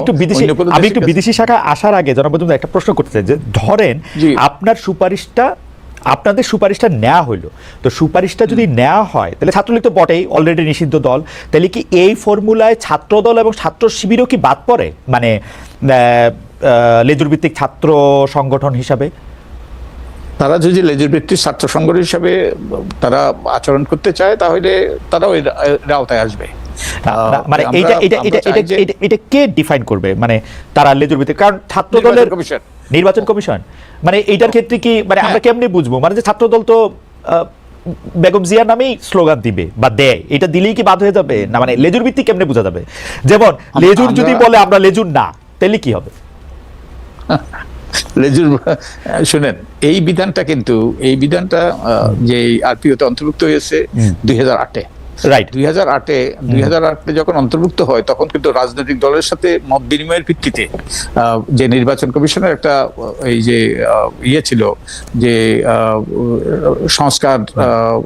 একটু বিদেশি আমি একটু বিদেশি শাখা আসার আগে জনাব একটা প্রশ্ন করতে চাই যে ধরেন আপনার সুপারিশটা আপনাদের সুপারিশটা নেওয়া হইল। তো সুপারিশটা যদি নেওয়া হয় তাহলে ছাত্রলীগ তো বটেই অলরেডি নিষিদ্ধ দল। তাহলে কি এই ফর্মুলায় ছাত্র দল এবং ছাত্র শিবিরও কি বাদ পড়ে? মানে লেজুর ভিত্তিক ছাত্র সংগঠন হিসাবে? তারা যদি লেজুর ভিত্তিক ছাত্র সংগঠন হিসাবে তারা আচরণ করতে চায় তাহলে তারাও এর আওতায় আসবে। মানে আমরা- এটা এটা এটা এটা কে ডিফাইন করবে? মানে তারা লেজুর কারণ ছাত্র দলের নির্বাচন কমিশন। মানে এইটার ক্ষেত্রে কি মানে আমরা হ্যাঁ। কেমনে বুঝব? মানে যে ছাত্র দল তো বেগম জিয়ার নামেই স্লোগান দিবে বা দেয়। এটা দিলেই কি বাদ হয়ে যাবে? না মানে লেজুর ভিত্তিক কেমনে বোঝা যাবে? যেমন লেজুর যদি বলে আমরা লেজুর না তাহলে কি হবে? লেজুর শুনেন এই বিধানটা কিন্তু এই বিধানটা যে আরপিওতে অন্তর্ভুক্ত হয়েছে দুই হাজার আটে। রাইট দুই হাজার আটে দুই হাজার আটে যখন অন্তর্ভুক্ত হয় তখন কিন্তু রাজনৈতিক দলের সাথে মত বিনিময়ের ভিত্তিতে যে নির্বাচন কমিশনের একটা এই যে ইয়ে ছিল যে সংস্কার আহ,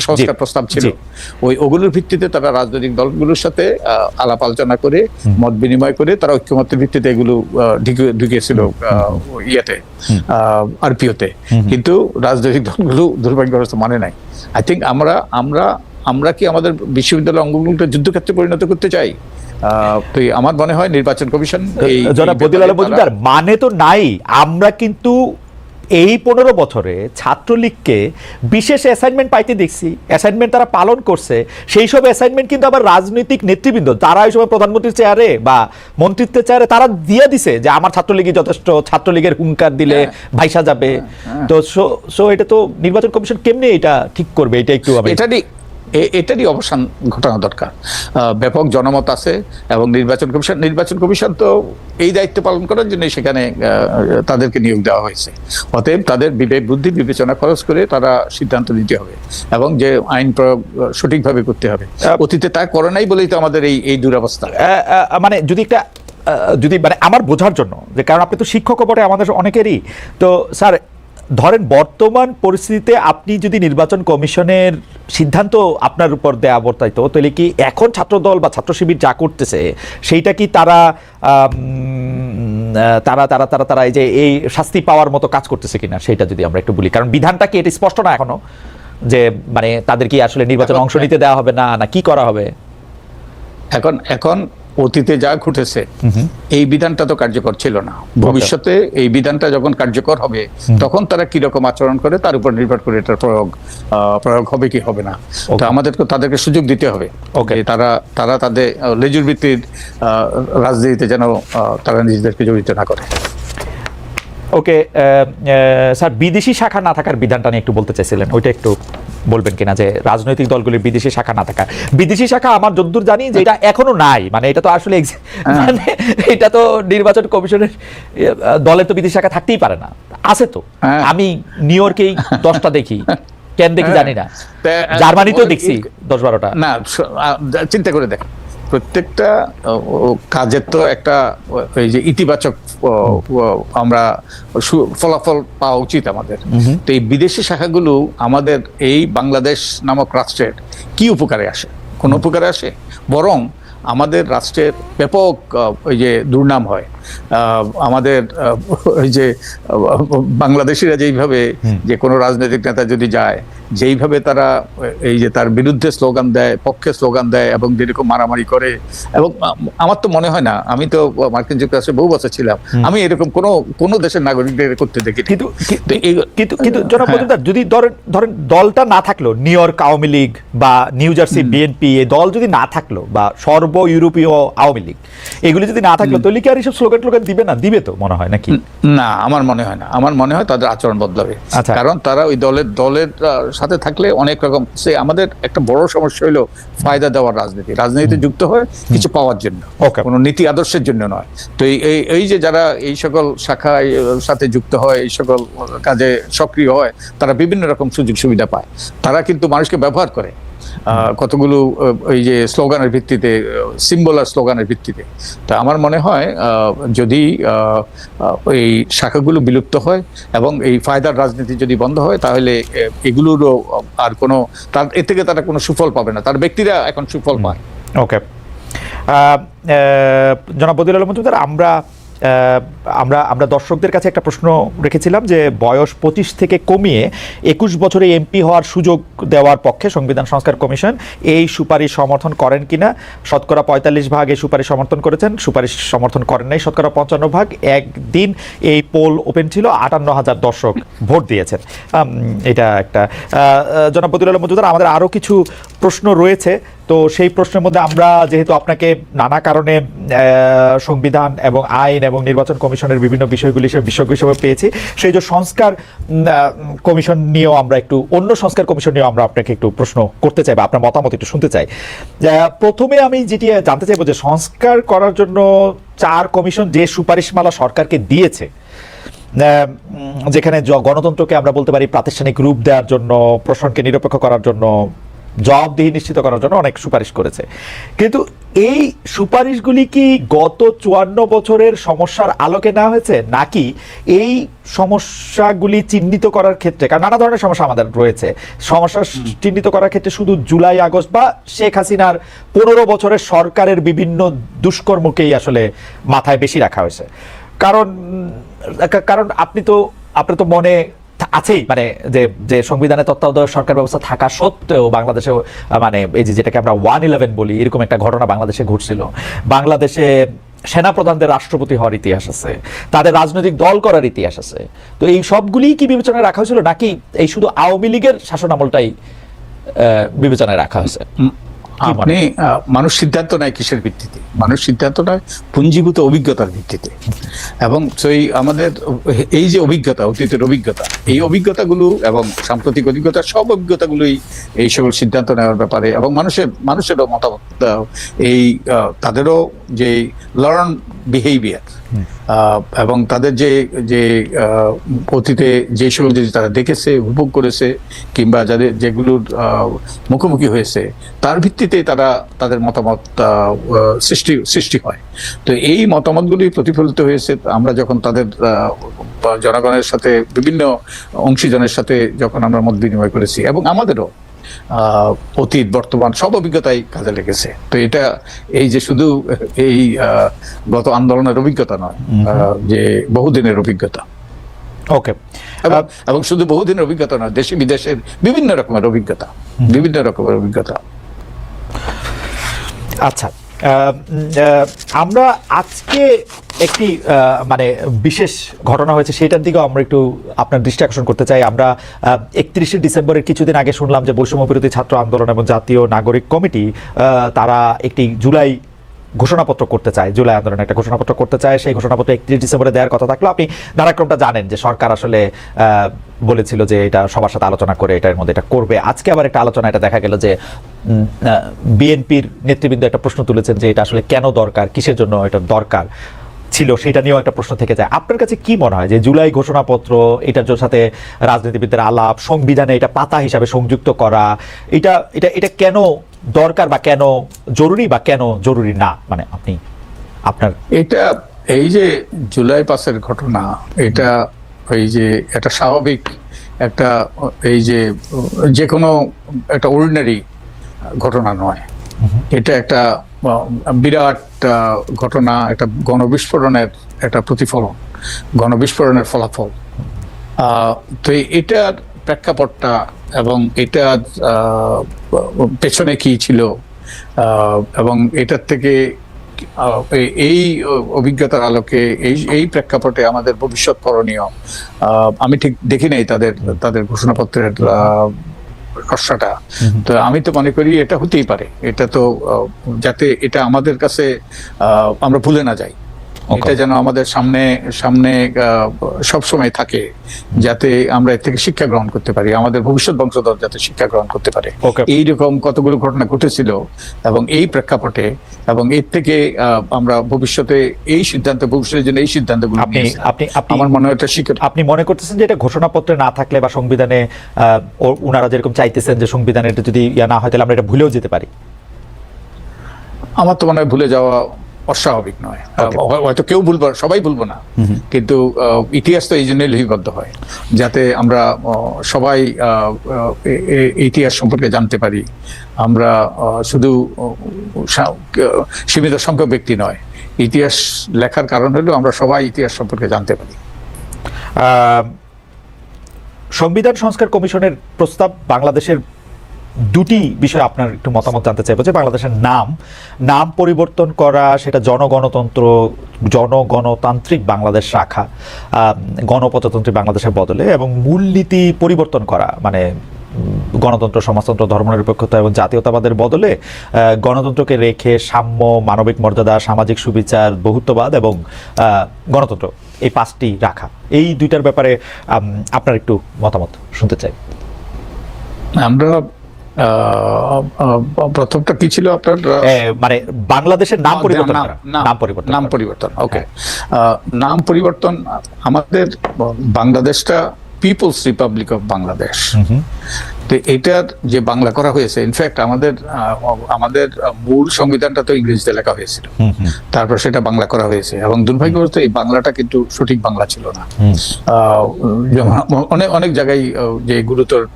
সংস্কার প্রস্তাব ছিল। ওই ওগুলোর ভিত্তিতে তারা রাজনৈতিক দলগুলোর সাথে আলাপ আলোচনা করে মত বিনিময় করে তারা ঐক্যমতের ভিত্তিতে এগুলো ঢুকিয়েছিল ইয়েতে আরপিওতে। কিন্তু রাজনৈতিক দলগুলো দুর্ভাগ্যগ্রস্ত মানে নাই। আই থিঙ্ক আমরা আমরা আমরা কি আমাদের বিশ্ববিদ্যালয় অঙ্গগুলোকে যুদ্ধক্ষেত্রে পরিণত করতে চাই? তো আমার মনে হয় নির্বাচন কমিশন মজুমদার মানে তো নাই। আমরা কিন্তু এই পনেরো বছরে ছাত্রলীগকে বিশেষ অ্যাসাইনমেন্ট পাইতে দেখছি। অ্যাসাইনমেন্ট তারা পালন করছে। সেই সব অ্যাসাইনমেন্ট কিন্তু আবার রাজনৈতিক নেতৃবৃন্দ তারা এই সময় প্রধানমন্ত্রীর চেয়ারে বা মন্ত্রিত্বের চেয়ারে তারা দিয়ে দিছে যে আমার ছাত্রলীগই যথেষ্ট ছাত্রলীগের হুঙ্কার দিলে ভাইসা যাবে। তো সো সো এটা তো নির্বাচন কমিশন কেমনে এটা ঠিক করবে? এটা একটু আমি এটারই অবসান ঘটানো দরকার। ব্যাপক জনমত আছে এবং নির্বাচন কমিশন নির্বাচন কমিশন তো এই দায়িত্ব পালন করার জন্য সেখানে তাদেরকে নিয়োগ দেওয়া হয়েছে। অতএব তাদের বিবেক বুদ্ধি বিবেচনা খরচ করে তারা সিদ্ধান্ত নিতে হবে এবং যে আইন প্রয়োগ সঠিকভাবে করতে হবে। অতীতে তা করে নাই বলেই তো আমাদের এই এই দুরবস্থা। মানে যদি একটা যদি মানে আমার বোঝার জন্য যে কারণ আপনি তো শিক্ষকও বটে আমাদের অনেকেরই। তো স্যার ধরেন বর্তমান পরিস্থিতিতে আপনি যদি নির্বাচন কমিশনের সিদ্ধান্ত আপনার উপর দেয়া বর্তাইতো তাহলে কি এখন ছাত্রদল বা ছাত্র শিবির যা করতেছে সেইটা কি তারা তারা তারা তারা তারা এই যে এই শাস্তি পাওয়ার মতো কাজ করতেছে কিনা সেটা যদি আমরা একটু বলি। কারণ বিধানটা কি এটা স্পষ্ট না এখনও? যে মানে তাদের কি আসলে নির্বাচনে অংশ নিতে দেওয়া হবে না না কি করা হবে? এখন এখন অতীতে যা ঘটেছে এই বিধানটা তো কার্যকর ছিল না। ভবিষ্যতে এই বিধানটা যখন কার্যকর হবে তখন তারা কীরকম আচরণ করে তার উপর নির্ভর করে এটার প্রয়োগ প্রয়োগ হবে কি হবে না। তো. আমাদেরকে তাদেরকে সুযোগ দিতে হবে ওকে তারা তারা তাদের লেজুর ভিত্তির আহ, রাজনীতিতে যেন তারা নিজেদেরকে জড়িত না করে। ওকে স্যার বিদেশি শাখা না থাকার বিধানটা নিয়ে একটু বলতে চাইছিলেন ওইটা একটু বলবেন কিনা যে রাজনৈতিক দলগুলির বিদেশি শাখা না থাকা। বিদেশি শাখা আমার যদ্দূর জানি যে এটা এখনও নাই মানে এটা তো আসলে মানে এটা তো নির্বাচন কমিশনের দলের তো বিদেশি শাখা থাকতেই পারে না। আছে তো। হ্যাঁ। আমি নিউ ইয়র্কেই দশটা দেখি কেন দেখি জানি না। তা- জার্মানিতেও দেখছি দশ বারোটা। না চিন্তা করে দেখ প্রত্যেকটা কাজের তো একটা এই যে ইতিবাচক আমরা ফলাফল পাওয়া উচিত আমাদের। তো এই বিদেশি শাখাগুলো আমাদের এই বাংলাদেশ নামক রাষ্ট্রের কি উপকারে আসে? কোন উপকারে আসে? বরং আমাদের রাষ্ট্রের ব্যাপক ওই যে দুর্নাম হয়। আমাদের ওই যে বাংলাদেশিরা যেইভাবে যে কোনো রাজনৈতিক নেতা যদি যায় যেইভাবে তারা এই যে তার বিরুদ্ধে স্লোগান দেয় পক্ষে স্লোগান দেয় এবং যেরকম মারামারি করে এবং আমার তো মনে হয় না আমি তো মার্কিন যুক্তরাষ্ট্রে বহু বছর ছিলাম আমি এরকম কোনো কোনো দেশের নাগরিকদের করতে দেখি কিন্তু কি- তো এই- কিন্তু কিন্তু জনাব হ্যাঁ। যদি ধরেন ধরেন দলটা না থাকল নিউ ইয়র্ক আওয়ামী লীগ বা নিউ জার্সি বিএনপি এই দল যদি না থাকল বা সর্ব ইউরোপীয় আওয়ামী লীগ এগুলি যদি না থাকল তাহলে কি আর এইসব স্লোগান টোগান দিবে না? দিবে তো মনে হয় নাকি? না আমার মনে হয় না। আমার মনে হয় তাদের আচরণ বদলাবে। আচ্ছা। কারণ তারা ওই দলের দলের সাথে থাকলে অনেক রকম সে আমাদের একটা বড় সমস্যা হলো ফায়দা দেওয়ার রাজনীতি। রাজনীতিতে যুক্ত হয় কিছু পাওয়ার জন্য. কোনো নীতি আদর্শের জন্য নয়। তো এই এই- যে যারা এই সকল শাখায় সাথে যুক্ত হয় এই সকল কাজে সক্রিয় হয় তারা বিভিন্ন রকম সুযোগ সুবিধা পায়। তারা কিন্তু মানুষকে ব্যবহার করে। কতগুলো এই যে স্লোগানের ভিত্তিতে, সিম্বল আর স্লোগানের ভিত্তিতে। তা আমার মনে হয় যদি এই শাখাগুলো বিলুপ্ত হয় এবং এই ফায়দার রাজনীতি যদি বন্ধ হয়, তাহলে এগুলোরও আর কোনো, তার, এর থেকে তারা কোনো সুফল পাবে না। তার ব্যক্তিরা এখন সুফল পায়। ওকে। জনাব বদিল আলম আমরা আমরা আমরা দর্শকদের কাছে একটা প্রশ্ন রেখেছিলাম যে বয়স পঁচিশ থেকে কমিয়ে একুশ বছরে এমপি হওয়ার সুযোগ দেওয়ার পক্ষে সংবিধান সংস্কার কমিশন এই সুপারিশ সমর্থন করেন কিনা? শতকরা পঁয়তাল্লিশ ভাগ এই সুপারিশ সমর্থন করেছেন, সুপারিশ সমর্থন করেন নাই, শতকরা পঞ্চান্ন ভাগ। একদিন এই পোল ওপেন ছিল, আটান্ন হাজার দর্শক ভোট দিয়েছেন। এটা একটা। জনাব বদিল আলম মজুমদার, আমাদের আরও কিছু প্রশ্ন রয়েছে। তো সেই প্রশ্নের মধ্যে আমরা যেহেতু আপনাকে নানা কারণে সংবিধান এবং আইন এবং নির্বাচন কমিশনের বিভিন্ন বিষয়গুলি সে বিশেষজ্ঞ হিসেবে পেয়েছি, সেই যে সংস্কার কমিশন নিয়েও আমরা একটু, অন্য সংস্কার কমিশন নিয়েও আমরা আপনাকে একটু প্রশ্ন করতে চাই বা আপনার মতামত একটু শুনতে চাই। প্রথমে আমি যেটি জানতে চাইব যে সংস্কার করার জন্য চার কমিশন যে সুপারিশমালা সরকারকে দিয়েছে যেখানে গণতন্ত্রকে আমরা বলতে পারি প্রাতিষ্ঠানিক রূপ দেওয়ার জন্য প্রশ্নকে নিরপেক্ষ করার জন্য জবাবদিহি নিশ্চিত করার জন্য অনেক সুপারিশ করেছে। কিন্তু এই সুপারিশগুলি কি গত চুয়ান্ন বছরের সমস্যার আলোকে নেওয়া হয়েছে? নাকি এই সমস্যাগুলি চিহ্নিত করার ক্ষেত্রে কারণ নানা ধরনের সমস্যা আমাদের রয়েছে। সমস্যা চিহ্নিত করার ক্ষেত্রে শুধু জুলাই আগস্ট বা শেখ হাসিনার পনেরো বছরের সরকারের বিভিন্ন দুষ্কর্মকেই আসলে মাথায় বেশি রাখা হয়েছে। কারণ কারণ আপনি তো আপনার তো মনে আছেই। মানে যে যে সংবিধানে তত্ত্বাবধায়ক সরকার ব্যবস্থা থাকা সত্ত্বেও বাংলাদেশে মানে এই যে, যেটাকে আমরা ওয়ান ইলেভেন বলি, এরকম একটা ঘটনা বাংলাদেশে ঘটছিল। বাংলাদেশে সেনাপ্রধানদের রাষ্ট্রপতি হওয়ার ইতিহাস আছে, তাদের রাজনৈতিক দল করার ইতিহাস আছে। তো এই সবগুলি কি বিবেচনায় রাখা হয়েছিল, নাকি এই শুধু আওয়ামী লীগের শাসন আমলটাই বিবেচনায় রাখা হয়েছে? আপনি আহ, মানুষ সিদ্ধান্ত নেয় কিসের ভিত্তিতে? মানুষ সিদ্ধান্ত নেয় পুঞ্জীভূত অভিজ্ঞতার ভিত্তিতে। এবং সেই আমাদের এই যে অভিজ্ঞতা অতীতের অভিজ্ঞতা এই অভিজ্ঞতাগুলো এবং সাম্প্রতিক অভিজ্ঞতা সব অভিজ্ঞতাগুলোই এই সকল সিদ্ধান্ত নেওয়ার ব্যাপারে এবং মানুষের মানুষেরও মতামত এই তাদেরও যে লার্ন বিহেভিয়ার এবং তাদের যে যে অতীতে যে সকল জিনিস তারা দেখেছে, উপভোগ করেছে, কিংবা যাদের যেগুলোর মুখোমুখি হয়েছে, তার ভিত্তিতে তারা তাদের মতামত সৃষ্টি সৃষ্টি হয়। তো এই মতামতগুলি প্রতিফলিত হয়েছে। আমরা যখন তাদের জনগণের সাথে, বিভিন্ন অংশীজনের সাথে যখন আমরা মত বিনিময় করেছি, এবং আমাদেরও অতীত বর্তমান সব অভিজ্ঞতাই কাজে লেগেছে। তো এটা এই যে শুধু এই গত আন্দোলনের অভিজ্ঞতা নয় যে বহুদিনের অভিজ্ঞতা। ওকে। এবং শুধু বহুদিনের অভিজ্ঞতা নয় দেশে বিদেশের বিভিন্ন রকমের অভিজ্ঞতা বিভিন্ন রকমের অভিজ্ঞতা। আচ্ছা আমরা আজকে একটি মানে বিশেষ ঘটনা হয়েছে সেটার দিকেও আমরা একটু আপনার দৃষ্টি আকর্ষণ করতে চাই। আমরা একত্রিশে ডিসেম্বরের কিছুদিন আগে শুনলাম যে বৈষম্য বিরোধী ছাত্র আন্দোলন এবং জাতীয় নাগরিক কমিটি তারা একটি জুলাই ঘোষণাপত্র করতে চায়, জুলাই আন্দোলনে একটা ঘোষণাপত্র করতে চায়, সেই ঘোষণাপত্র একত্রিশ ডিসেম্বরে দেওয়ার কথা থাকল। আপনি ধারাক্রমটা জানেন যে সরকার আসলে বলেছিল যে এটা সবার সাথে আলোচনা করে এটার মধ্যে এটা করবে। আজকে আবার একটা আলোচনা, এটা দেখা গেল যে বিএনপির নেতৃবৃন্দ একটা প্রশ্ন তুলেছেন যে এটা আসলে কেন দরকার, কিসের জন্য এটা দরকার ছিল সেটা নিয়েও একটা প্রশ্ন থেকে যায়। আপনার কাছে কি মনে হয় যে জুলাই ঘোষণাপত্র, এটার সাথে রাজনীতিবিদদের আলাপ, সংবিধানে এটা পাতা হিসাবে সংযুক্ত করা, এটা এটা এটা কেন দরকার বা কেন জরুরি বা কেন জরুরি না? মানে আপনি আপনার এটা এই যে জুলাই পাসের ঘটনা এটা এই যে একটা স্বাভাবিক একটা এই যে যে কোনো একটা অর্ডিনারি ঘটনা নয়। এটা একটা বিরাট ঘটনা একটা গণবিস্ফোরণের একটা প্রতিফলন গণবিস্ফোরণের ফলাফল। তো এটার প্রেক্ষাপটটা এবং এটা পেছনে কি ছিল এবং এটার থেকে এই- অভিজ্ঞতার আলোকে এই এই প্রেক্ষাপটে আমাদের ভবিষ্যৎ করণীয় আমি ঠিক দেখি নাই তাদের তাদের ঘোষণাপত্রের খসড়াটা তো আমি তো মনে করি এটা হতেই পারে। এটা তো যাতে এটা আমাদের কাছে আমরা ভুলে না যাই। এটা যেন আমাদের সামনে সামনে সব সময় থাকে যাতে আমরা এর থেকে শিক্ষা গ্রহণ করতে পারি আমাদের ভবিষ্যৎ বংশধর যাতে শিক্ষা গ্রহণ করতে পারে. এইরকম কতগুলো ঘটনা ঘটেছিল এবং এই প্রেক্ষাপটে এবং এর থেকে আমরা ভবিষ্যতে এই সিদ্ধান্ত ভবিষ্যতের জন্য এই সিদ্ধান্তগুলো আপনি আপনি আপনি আমার মনে হয় এটা শিক্ষা আপনি মনে করতেছেন যে এটা ঘোষণাপত্রে না থাকলে বা সংবিধানে ওনারা যেরকম চাইতেছেন যে সংবিধানে এটা যদি ইয়া না হয় তাহলে আমরা এটা ভুলেও যেতে পারি? আমার তো মনে হয় ভুলে যাওয়া অস্বাভাবিক নয়। হয়তো কেউ ভুলবো সবাই ভুলবো না। কিন্তু ইতিহাস তো এই জন্যই লিপিবদ্ধ হয় যাতে আমরা সবাই ইতিহাস সম্পর্কে জানতে পারি। আমরা শুধু সীমিত সংখ্যক ব্যক্তি নয় ইতিহাস লেখার কারণ হলো আমরা সবাই ইতিহাস সম্পর্কে জানতে পারি। সংবিধান সংস্কার কমিশনের প্রস্তাব বাংলাদেশের দুটি বিষয়ে আপনার একটু মতামত জানতে চাইব, যে বাংলাদেশের নাম নাম পরিবর্তন করা, সেটা জনগণতন্ত্র, জনগণতান্ত্রিক বাংলাদেশ রাখা গণপ্রজাতন্ত্রী বাংলাদেশের বদলে, এবং মূলনীতি পরিবর্তন করা মানে গণতন্ত্র, সমাজতন্ত্র, ধর্মনিরপেক্ষতা এবং জাতীয়তাবাদের বদলে গণতন্ত্রকে রেখে সাম্য, মানবিক মর্যাদা, সামাজিক সুবিচার, বহুত্ববাদ এবং গণতন্ত্র, এই পাঁচটি রাখা। এই দুইটার ব্যাপারে আপনার একটু মতামত শুনতে চাই। আমরা প্রথমটা কি ছিল আপনার? মানে বাংলাদেশের নাম পরিবর্তন নাম- পরিবর্তন নাম পরিবর্তন ওকে নাম পরিবর্তন আমাদের বাংলাদেশটা পিপলস রিপাবলিক অফ বাংলাদেশ। তো এটার যে বাংলা করা হয়েছে ইনফ্যাক্ট আমাদের আমাদের মূল সংবিধানটা তো ইংরেজিতে লেখা হয়েছিল। তারপর সেটা বাংলা করা হয়েছে। এবং দুর্ভাগ্যবশত এই বাংলাটা কিন্তু সঠিক বাংলা ছিল না। আহ, অনেক অনেক জায়গায় যে গুরুতর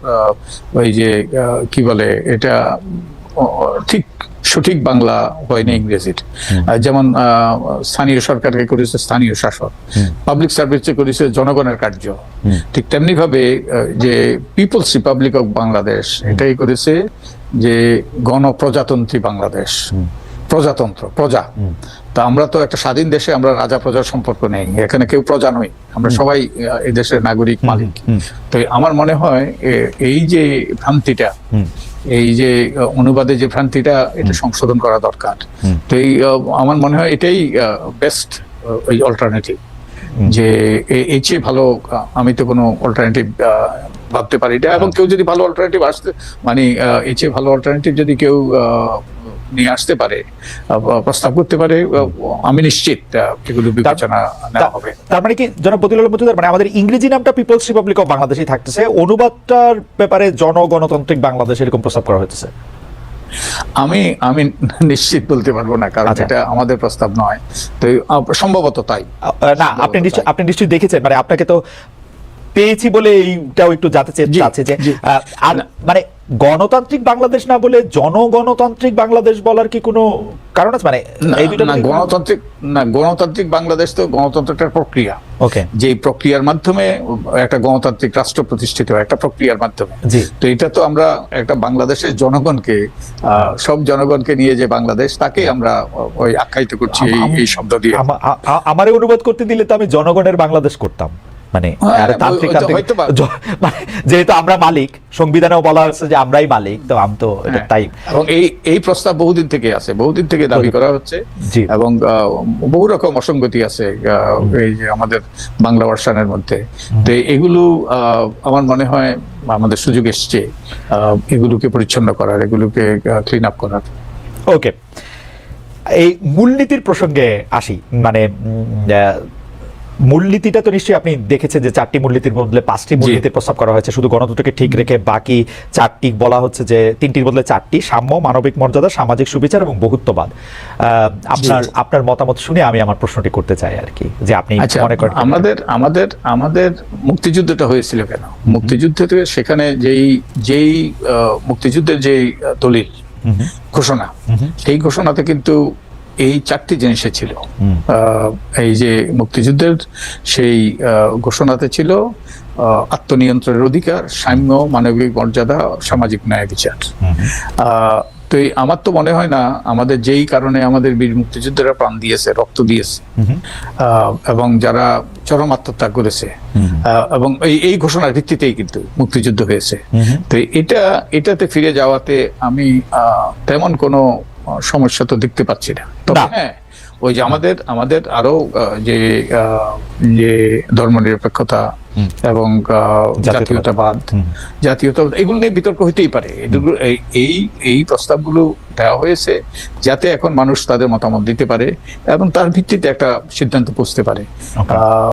ওই যে কি বলে এটা ঠিক সঠিক বাংলা হয়নি ইংরেজির। যেমন স্থানীয় সরকারকে করেছে স্থানীয় শাসক। পাবলিক সার্ভিসে করেছে জনগণের কার্য। ঠিক তেমনি ভাবে যে পিপলস রিপাবলিক অফ বাংলাদেশ এটাই করেছে যে গণপ্রজাতন্ত্রী বাংলাদেশ। প্রজাতন্ত্র প্রজা। তা আমরা তো একটা স্বাধীন দেশে আমরা রাজা প্রজার সম্পর্ক নেই। এখানে কেউ প্রজা নই আমরা সবাই এই দেশের নাগরিক মালিক। তো আমার মনে হয় এই যে ভ্রান্তিটা। এই যে অনুবাদে যে ভ্রান্তিটা এটা সংশোধন করা দরকার। তো এই আমার মনে হয় এটাই বেস্ট ওই অল্টারনেটিভ যে এর চেয়ে ভালো আমি তো কোনো অল্টারনেটিভ ভাবতে পারি না। এবং কেউ যদি ভালো অল্টারনেটিভ আসতে মানে এই এর চেয়ে ভালো অল্টারনেটিভ যদি কেউ নিয়ে আসতে পারে প্রস্তাব করতে পারে আমি নিশ্চিত এগুলো বিবেচনা নেওয়া হবে। তার মানে কি জনাব মজুদার মানে আমাদের ইংরেজি নামটা পিপলস রিপাবলিক অফ বাংলাদেশই থাকতেছে অনুবাদটার ব্যাপারে জনগণতান্ত্রিক বাংলাদেশ এরকম প্রস্তাব করা হইতেছে? আমি আমি নিশ্চিত বলতে পারব না কারণ আচ্ছা। এটা আমাদের প্রস্তাব নয় তো সম্ভবত তাই। না আপনি নিশ্চয় আপনি নিশ্চয়ই দেখেছেন মানে আপনাকে তো পেয়েছি বলে এইটাও একটু জানতে চাচ্ছে যে মানে গণতান্ত্রিক বাংলাদেশ না বলে জনগণতান্ত্রিক বাংলাদেশ বলার কি কোনো কারণ আছে? মানে গণতান্ত্রিক না গণতান্ত্রিক বাংলাদেশ তো গণতন্ত্রটার প্রক্রিয়া। ওকে যে প্রক্রিয়ার মাধ্যমে একটা গণতান্ত্রিক রাষ্ট্র প্রতিষ্ঠিত হয় একটা প্রক্রিয়ার মাধ্যমে। তো এটা তো আমরা একটা বাংলাদেশের জনগণকে আহ, সব জনগণকে নিয়ে যে বাংলাদেশ তাকে আমরা ওই আখ্যায়িত করছি এই- শব্দ দিয়ে। আমারে অনুবাদ করতে দিলে তো আমি জনগণের বাংলাদেশ করতাম। মানে হ্যাঁ, জ- মানে যেহেতু আমরা মালিক সংবিধানেও বলা হচ্ছে যে আমরাই মালিক তো আমি তো এটা হ্যাঁ। তাই। এবং এই এই প্রস্তাব বহুদিন থেকে আছে বহুদিন থেকে দাবি করা হচ্ছে এবং বহু রকম অসঙ্গতি আছে এই যে আমাদের বাংলা ভার্সানের মধ্যে। তো এগুলো আমার মনে হয় আমাদের সুযোগ এসছে এগুলোকে পরিচ্ছন্ন করার এগুলোকে ক্লিন আপ করার। ওকে এই মূলনীতির প্রসঙ্গে আসি মানে মূলনীতিটা তো নিশ্চয়ই আপনি দেখেছেন যে চারটি মূলনীতির বদলে পাঁচটি মূলনীতির প্রস্তাব করা হয়েছে। শুধু গণতন্ত্রকে ঠিক রেখে বাকি চারটি বলা হচ্ছে যে তিনটির বদলে চারটি সাম্য মানবিক মর্যাদা সামাজিক সুবিচার এবং বহুত্ববাদ। আপনার আপনার মতামত শুনে আমি আমার প্রশ্নটি করতে চাই আর কি যে আপনি আচ্ছা মনে করেন আমাদের আমাদের আমাদের মুক্তিযুদ্ধটা হয়েছিল কেন? মুক্তিযুদ্ধে সেখানে যেই যেই মুক্তিযুদ্ধের যেই দলিল ঘোষণা সেই ঘোষণাতে কিন্তু এই চারটি জিনিসে ছিল। এই যে মুক্তিযুদ্ধের সেই ঘোষণাতে ছিল আত্মনিয়ন্ত্রণের অধিকার সাম্য মানবিক মর্যাদা সামাজিক ন্যায় বিচার। তো এই আমার তো মনে হয় না আমাদের যেই কারণে আমাদের বীর মুক্তিযুদ্ধরা প্রাণ দিয়েছে রক্ত দিয়েছে এবং যারা চরম আত্মত্যাগ করেছে এবং এই এই ঘোষণার ভিত্তিতেই কিন্তু মুক্তিযুদ্ধ হয়েছে। তো এটা এটাতে ফিরে যাওয়াতে আমি আহ, তেমন কোনো সমস্যা তো দেখতে পাচ্ছি না। তবে হ্যাঁ ওই যে আমাদের আমাদের আরও যে যে ধর্মনিরপেক্ষতা হুম। এবং জাতীয়তাবাদ। জাতীয়তাবাদ এগুলো নিয়ে বিতর্ক হইতেই পারে। এই এই প্রস্তাবগুলো দেওয়া হয়েছে যাতে এখন মানুষ তাদের মতামত দিতে পারে এবং তার ভিত্তিতে একটা সিদ্ধান্ত বুঝতে পারে। আহ,